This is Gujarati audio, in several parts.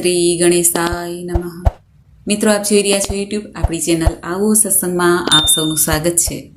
શ્રી ગણેશાય નમઃ. મિત્રો, આપ જોઈ રહ્યા છો યુટ્યુબ આપણી ચેનલ આવો સત્સંગમાં આપ સૌનું સ્વાગત છે.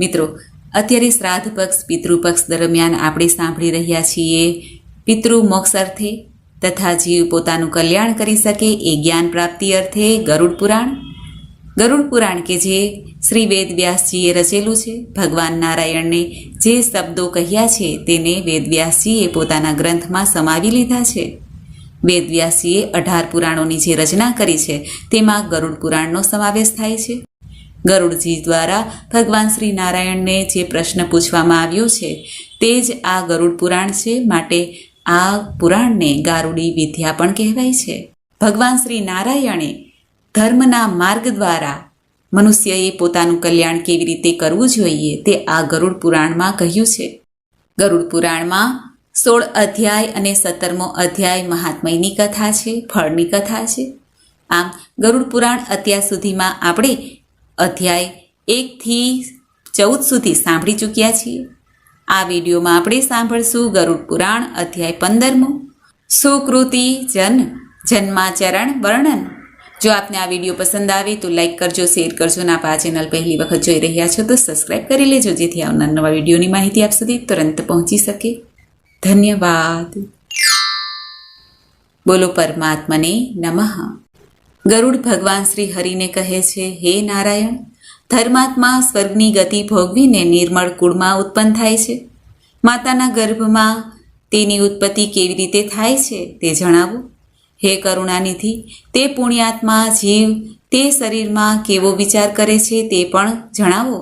મિત્રો, અત્યારે શ્રાદ્ધ પક્ષ પિતૃપક્ષ દરમિયાન આપણે સાંભળી રહ્યા છીએ પિતૃ મોક્ષ અર્થે તથા જીવ પોતાનું કલ્યાણ કરી શકે એ જ્ઞાન પ્રાપ્તિ અર્થે ગરુડ પુરાણ. ગરુડ પુરાણ કે જે શ્રી વેદવ્યાસજીએ રચેલું છે. ભગવાન નારાયણને જે શબ્દો કહ્યા છે તેને વેદવ્યાસજીએ પોતાના ગ્રંથમાં સમાવી લીધા છે. વેદવ્યાસજીએ અઢાર પુરાણોની જે રચના કરી છે, તેમાં ગરુડ પુરાણનો સમાવેશ થાય છે. ગરુડજી દ્વારા ભગવાન શ્રી નારાયણને જે પ્રશ્ન પૂછવામાં આવ્યો છે, તે જ આ ગરુડ પુરાણ છે માટે આ પુરાણને ગારુડી વિદ્યા પણ કહેવાય છે. ભગવાન શ્રી નારાયણે ધર્મના માર્ગ દ્વારા મનુષ્યએ પોતાનું કલ્યાણ કેવી રીતે કરવું જોઈએ, તે આ ગરુડ પુરાણમાં કહ્યું છે. ગરુડ પુરાણમાં સોળ અધ્યાય અને સત્તરમો અધ્યાય મહાત્મયની કથા છે, ફળની કથા છે. આમ ગરુડ પુરાણ અત્યાર સુધીમાં આપણે અધ્યાય એકથી ચૌદ સુધી સાંભળી ચૂક્યા છીએ. આ વિડીયોમાં આપણે સાંભળશું ગરુડ પુરાણ અધ્યાય પંદરમો. સુકૃતિ, જન, જન્માચરણ, વર્ણન. જો આપને આ વીડિયો પસંદ આવે તો લાઈક કરજો, શેર કરજો અને આપ ચેનલ પહેલી વખત જોઈ રહ્યા છો તો સબસ્ક્રાઈબ કરી લેજો, જેથી આવનાર નવા વિડીયોની માહિતી આપ સુધી તુરંત પહોંચી શકે. ધન્યવાદ બોલો પરમાત્મને નમઃ ગરુડ ભગવાન શ્રી હરિને કહે છે હે નારાયણ ધર્માત્મા સ્વર્ગની ગતિ ભોગવીને નિર્મળ કુળમાં ઉત્પન્ન થાય છે. માતાના ગર્ભમાં તેની ઉત્પત્તિ કેવી રીતે થાય છે તે જણાવો. હે કરુણાનિધિ, તે પુણ્યાત્મા જીવ તે શરીરમાં કેવો વિચાર કરે છે તે પણ જણાવો.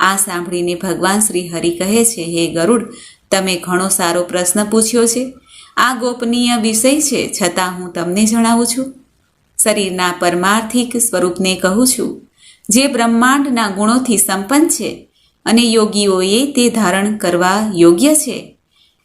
આ સાંભળીને ભગવાન શ્રી હરિ કહે છે, હે ગરુડ તમે ઘણો સારો પ્રશ્ન પૂછ્યો છે. આ ગોપનીય વિષય છે, છતાં હું તમને જણાવું છું. શરીરના પરમાર્થિક સ્વરૂપને કહું છું. જે બ્રહ્માંડના ગુણોથી સંપન્ન છે અને યોગીઓએ તે ધારણ કરવા યોગ્ય છે.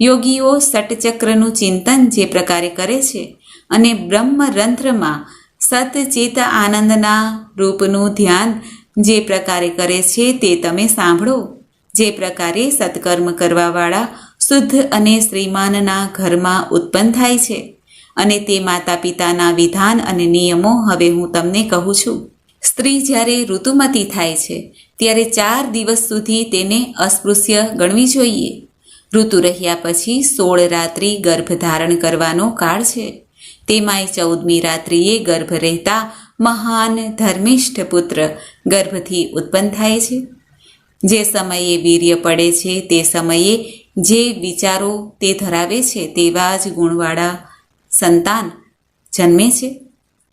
યોગીઓ સટચક્રનું ચિંતન જે પ્રકારે કરે છે અને બ્રહ્મરંધ્રમાં સતચિત આનંદના રૂપનું ધ્યાન જે પ્રકારે કરે છે તે તમે સાંભળો. જે પ્રકારે સત્કર્મ કરવાવાળા શુદ્ધ અને શ્રીમાનના ઘરમાં ઉત્પન્ન થાય છે. અને તે માતા પિતાના વિધાન અને નિયમો હવે હું તમને કહું છું. સ્ત્રી જ્યારે ઋતુમતી થાય છે, ત્યારે ચાર દિવસ સુધી તેને અસ્પૃશ્ય ગણવી જોઈએ. ઋતુ રહ્યા પછી સોળ રાત્રિ ગર્ભ ધારણ કરવાનો કાળ છે. તેમાંય ચૌદમી રાત્રિએ ગર્ભ રહેતા મહાન ધર્મિષ્ઠ પુત્ર ગર્ભથી ઉત્પન્ન થાય છે. જે સમયે વીર્ય પડે છે, તે સમયે જે વિચારો તે ધરાવે છે, તેવા જ ગુણવાળા સંતાન જન્મે છે.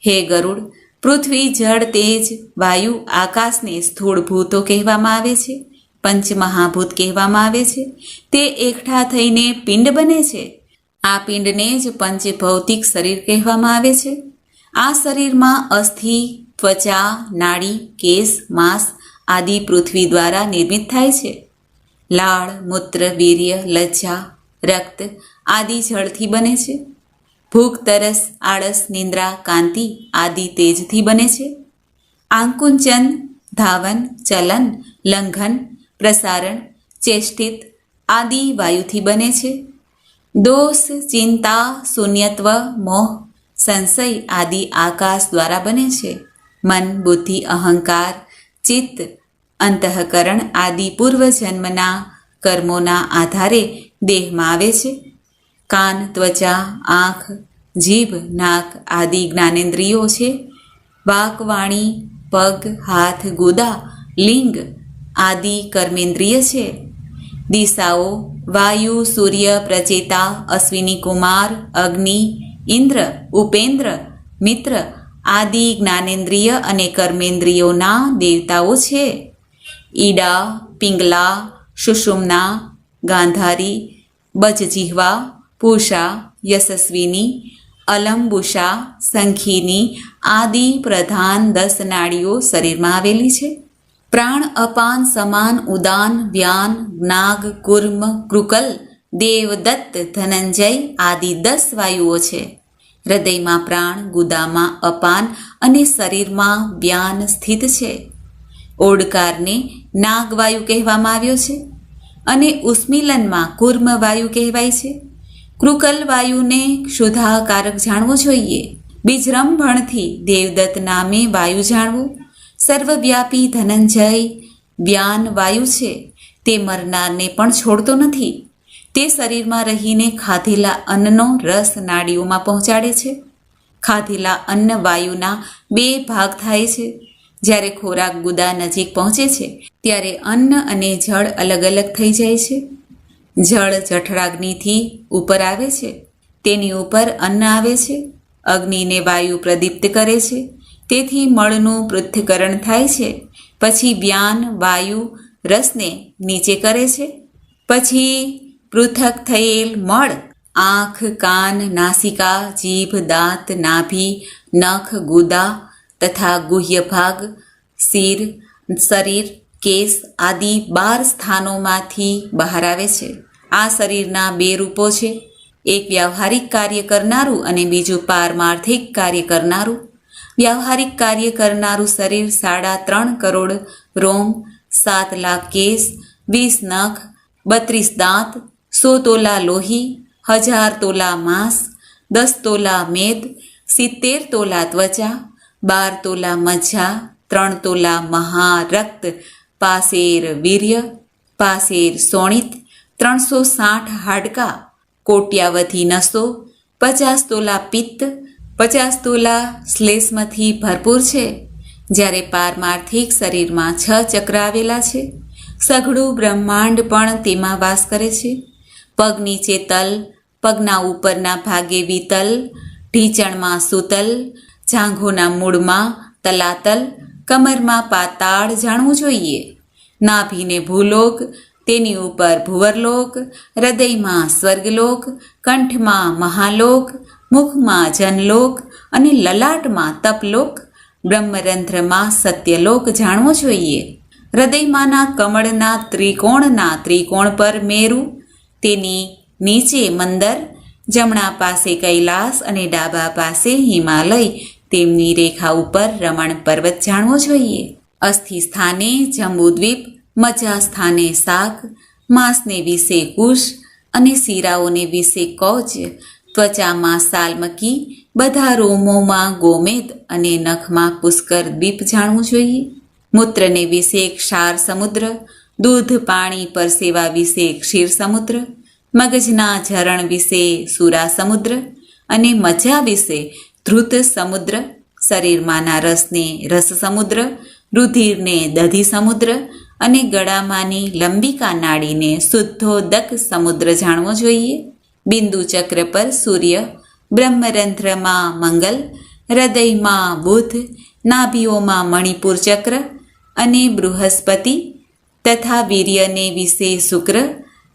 હે ગરુડ, પૃથ્વી, જળ, તેજ, વાયુ, આકાશને સ્થૂળ ભૂતો કહેવામાં આવે છે, પંચમહાભૂત કહેવામાં આવે છે. તે એકઠા થઈને પિંડ બને છે. આ પિંડને જ પંચભૌતિક શરીર કહેવામાં આવે છે. આ શરીરમાં અસ્થિ, ત્વચા, નાડી, કેસ, માંસ આદિ પૃથ્વી દ્વારા નિર્મિત થાય છે. લાળ, મૂત્ર, વીર્ય, લજ્જા, રક્ત આદિ જળથી બને છે. ભૂખ, તરસ, આળસ, નિંદ્રા, કાંતિ આદિ તેજથી બને છે. આંકુંચન ધાવન, ચલન, લંઘન, પ્રસારણ, ચેષ્ટિત આદિ વાયુથી બને છે. દોષ, ચિંતા, શૂન્યત્વ, મોહ, સંશય આદિ આકાશ દ્વારા બને છે. મન, બુદ્ધિ, અહંકાર, ચિત્ત અંતઃકરણ આદિ પૂર્વજન્મના કર્મોના આધારે દેહમાં આવે છે. કાન, ત્વચા, આંખ, જીભ, નાક આદિ જ્ઞાનેન્દ્રિયો છે. વાક, વાણી, પગ, હાથ, ગુદા, લિંગ આદિ કર્મેન્દ્રિય છે. દિશાઓ, વાયુ, સૂર્ય, પ્રચેતા, અશ્વિની કુમાર, અગ્નિ, ઇન્દ્ર, ઉપેન્દ્ર, મિત્ર આદિ જ્ઞાનેન્દ્રિય અને કર્મેન્દ્રિયોના દેવતાઓ છે. ઈડા, પિંગલા, સુષુમના, ગાંધારી, બજજીહવા પૂષા યશસ્વીની, અલંબુષા સંખીની આદિ પ્રધાન દસ નાડીઓ શરીરમાં આવેલી છે. પ્રાણ અપાન સમાન ઉદાન, વ્યાન, નાગ, કુર્મ, કૃકલ, દેવદત્ત, ધનંજય આદિ દસ વાયુઓ છે. હૃદયમાં પ્રાણ, ગુદામાં અપાન અને શરીરમાં વ્યાન સ્થિત છે. ઓડકારને નાગવાયુ કહેવામાં આવ્યો છે અને ઉસ્મિલનમાં કુર્મવાયુ કહેવાય છે. કૃકલ વાયુને ક્ષુધાકારક જાણવું જોઈએ. બીજરંભણથી દેવદત્ત નામે વાયુ જાણવું. સર્વવ્યાપી ધનંજય વ્યાન વાયુ છે. તે મરનારને પણ છોડતો નથી. તે શરીરમાં રહીને ખાધેલા અન્નનો રસ નાડીઓમાં પહોંચાડે છે. ખાધેલા અન્ન વાયુના બે ભાગ થાય છે. જ્યારે ખોરાક ગુદા નજીક પહોંચે છે, ત્યારે અન્ન અને જળ અલગ અલગ થઈ જાય છે. જળ જઠરાગ્નિથી ઉપર આવે છે, તેની ઉપર અન્ન આવે છે, અગ્નિને વાયુ પ્રદીપ્ત કરે છે, તેથી મળનું પૃથ્થકરણ થાય છે, પછી વ્યાન વાયુ, રસને નીચે કરે છે, પછી પૃથક થયેલ મળ, આંખ, કાન, નાસિકા, જીભ, દાંત, નાભી, નખ, ગુદા તથા ગુહ્ય ભાગ, શિર, શરીર, કેસ આદિ બાર સ્થાનોમાંથી બહાર આવે છે. આ શરીરના બે રૂપો છે. એક વ્યવહારિક કાર્ય કરનારું અને બીજું પારમાર્થિક કાર્ય કરનારું. વ્યવહારિક કાર્ય કરનારું શરીર સાડા ત્રણ કરોડ, રોમ સાત લાખ કેસ, વીસ નખ, બત્રીસ દાંત, સો તોલા લોહી, હજાર તોલા માંસ, દસ તોલા મેદ, સિત્તેર તોલા ત્વચા બાર તોલા મજા, ત્રણ તોલા મહારક્ત, પાસેર વીર્ય, પાસેર સોણિત, ત્રણસો સાઠ હાડકા, કોટ્યાવધી નસો, પચાસ તોલા પિત્ત, પચાસ તોલા શ્લેષ્મથી ભરપૂર છે. જ્યારે પારમાર્થિક શરીરમાં છ ચક્ર આવેલા છે. સઘળું બ્રહ્માંડ પણ તેમાં વાસ કરે છે. પગ નીચે તલ, પગના ઉપરના ભાગે વિતલ, ઢીચણમાં સુતલ જાંઘોના મૂળમાં તલાતલ, કમરમાં પાતાળ જાણવું જોઈએ. નાભીને ભૂલોક, તેની ઉપર ભુવરલોક, હૃદયમાં સ્વર્ગલોક, કંઠમાં મહાલોક, મુખમાં જનલોક અને લલાટમાં તપલોક, બ્રહ્મરંધ્રમાં સત્યલોક જાણવો જોઈએ. હૃદયમાંના કમળના ત્રિકોણના ત્રિકોણ પર મેરુ, તેની નીચે મંદર જમણા પાસે કૈલાસ અને ડાબા પાસે હિમાલય. તેમની રેખા ઉપર રમણ પર્વત જાણવો જોઈએ. અસ્થિ સ્થાને જંબુદ્વીપ, મજા સ્થાને શાક માંસને વિશે કુશ અને શીરાઓને વિશે કૌચ. ત્વચામાં સાલમકી, બધા રોમોમાં ગોમેદ અને નખમાં પુષ્કર દ્વીપ જાણવું જોઈએ. મૂત્રને વિશે ક્ષાર સમુદ્ર, દૂધ પાણી પરસેવા વિશે ક્ષીર સમુદ્ર મગજના ઝરણ વિશે સુરા સમુદ્ર અને મજા વિશે ધ્રુત સમુદ્ર, શરીરમાંના રસને રસ સમુદ્ર, રુધિરને દધી સમુદ્ર અને ગળામાંની લંબિકા નાડીને શુદ્ધોદક સમુદ્ર જાણવો જોઈએ. બિંદુ ચક્ર પર સૂર્ય, બ્રહ્મરંધ્રમાં મંગલ, હૃદયમાં બુધ, નાભીઓમાં મણિપુર ચક્ર અને બૃહસ્પતિ તથા વીર્યને વિશે શુક્ર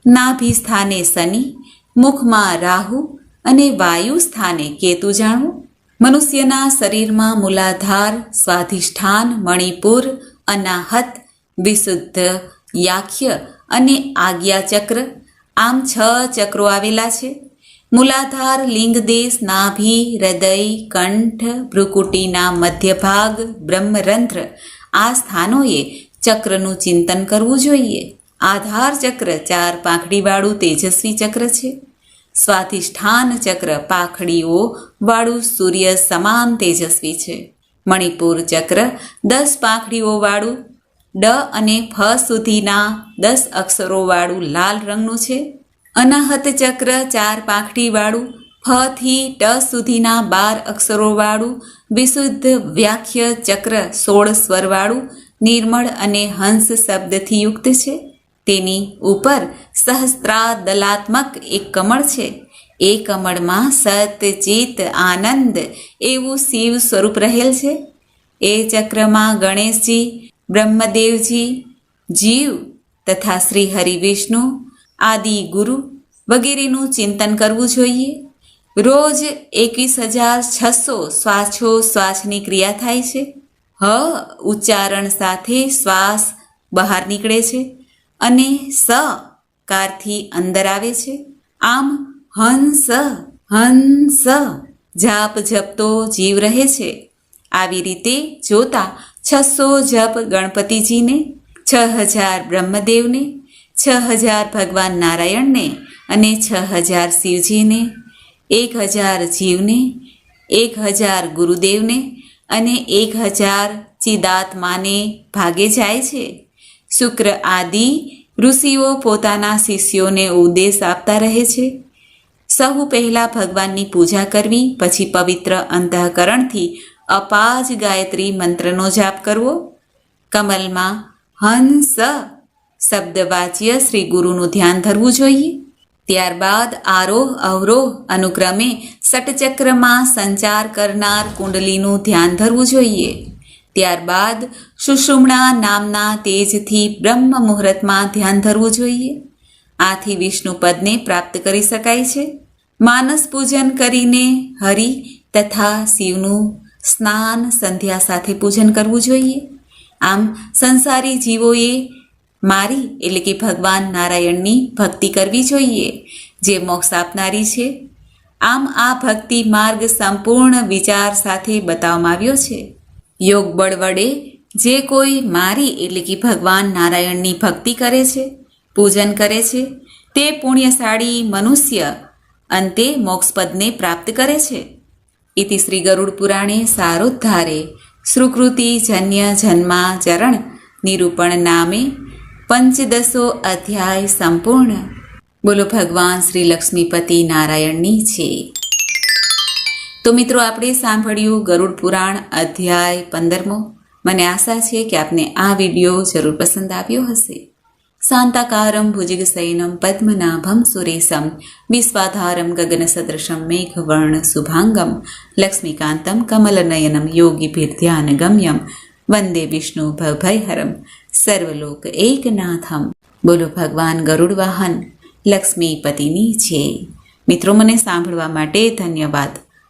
નાભી સ્થાને શનિ, મુખમાં રાહુ અને વાયુ સ્થાને કેતુ જાણવું. મનુષ્યના શરીરમાં મૂલાધાર, સ્વાધિષ્ઠાન, મણિપુર, અનાહત, વિશુદ્ધ, યાખ્ય અને આજ્ઞા ચક્ર આમ છ ચક્રો આવેલા છે. મૂલાધાર, લિંગદેશ, નાભી, હૃદય, કંઠ, ભ્રુકુટીના મધ્યભાગ, બ્રહ્મરંધ્ર આ સ્થાનોએ ચક્રનું ચિંતન કરવું જોઈએ. આધાર ચક્ર ચાર પાંખડીવાળું તેજસ્વી ચક્ર છે. સ્વાધિષ્ઠાન ચક્ર પાંખડીઓ વાળું સૂર્ય સમાન તેજસ્વી છે. મણિપુર ચક્ર દસ પાંખડીઓ વાળું, ડ અને ફ સુધીના દસ અક્ષરોવાળું લાલ રંગનું છે. અનાહત ચક્ર ચાર પાંખડીવાળું, ફ થી ટ સુધીના બાર અક્ષરોવાળું વિશુદ્ધ વ્યાખ્ય ચક્ર સોળ સ્વરવાળું નિર્મળ અને હંસ શબ્દથી યુક્ત છે. તેની ઉપર સહસ્ત્રાદલાત્મક એક કમળ છે. એ કમળમાં સત ચિત આનંદ એવું શિવ સ્વરૂપ રહેલ છે. એ ચક્રમાં ગણેશજી, બ્રહ્મદેવજી, જીવ તથા શ્રી હરિવિષ્ણુ, આદિ ગુરુ વગેરેનું ચિંતન કરવું જોઈએ. રોજ એકવીસ હજાર છસો શ્વાસો શ્વાસની ક્રિયા થાય છે. હ ઉચ્ચારણ સાથે શ્વાસ બહાર નીકળે છે. અને સ કારથી અંદર આવે છે. આમ હંસ હંસ, જાપ જપતો જીવ રહે છે. આવી રીતે જોતા છસો જપ ગણપતિજીને, છ હજાર બ્રહ્મદેવને, છ હજાર ભગવાન નારાયણને અને છ હજાર શિવજીને, એક હજાર જીવને, એક હજાર ગુરુદેવને અને એક હજાર ચિદાત્માને ભાગે જાય છે. શુક્ર આદિ ઋષિઓ પોતાના શિષ્યોને ઉપદેશ આપતા રહે છે. સહુ પહેલાં ભગવાનની પૂજા કરવી, પછી પવિત્ર અંતઃકરણથી અપાજ ગાયત્રી મંત્રનો જાપ કરવો. કમલમાં હંસ શબ્દવાચ્ય શ્રી ગુરુનું ધ્યાન ધરવું જોઈએ. ત્યારબાદ આરોહ અવરોહ અનુક્રમે સટચક્રમાં સંચાર કરનાર કુંડલીનું ધ્યાન ધરવું જોઈએ. ત્યારબાદ સુષુમણા નામના તેજથી બ્રહ્મ મુહૂર્તમાં ધ્યાન ધરવું જોઈએ. આથી વિષ્ણુ પદને પ્રાપ્ત કરી શકાય છે. માનસ પૂજન કરીને હરિ તથા શિવનું સ્નાન સંધ્યા સાથે પૂજન કરવું જોઈએ. આમ સંસારી જીવોએ મારી એટલે કે ભગવાન નારાયણની ભક્તિ કરવી જોઈએ, જે મોક્ષ આપનારી છે. આમ આ ભક્તિ માર્ગ સંપૂર્ણ વિચાર સાથે બતાવવામાં આવ્યો છે. યોગ બળ વડે જે કોઈ મારી એટલે કે ભગવાન નારાયણની ભક્તિ કરે છે, પૂજન કરે છે, તે પુણ્યશાળી મનુષ્ય અંતે મોક્ષપદને પ્રાપ્ત કરે છે. ઇતિ શ્રી ગરુડ પુરાણે સારોદ્ધારે સુકૃતિ જન્ય જન્મા ચરણ નિરૂપણ નામે પંચદશો અધ્યાય સંપૂર્ણ. બોલો ભગવાન શ્રી લક્ષ્મીપતિ નારાયણની છે. તો મિત્રો આપણે સાંભળ્યું ગરુડ પુરાણ અધ્યાય પંદરમો. મને આશા છે કે આપને આ વીડિયો જરૂર પસંદ આવ્યો હશે. શાંતાકારમ ભુજગશયનમ પદ્મનાભમ સુરેશમ, વિશ્વાધારમ ગગનસદૃશમ મેઘવર્ણ શુભાંગમ, લક્ષ્મીકાંતમ કમલનયનમ યોગીભિર્ધ્યાન ગમ્યમ વંદે વિષ્ણુ ભયહરમ સર્વલોક એકનાથમ. બોલો ભગવાન ગરુડ વાહન, લક્ષ્મીપતિની છે મિત્રો, મને સાંભળવા માટે ધન્યવાદ.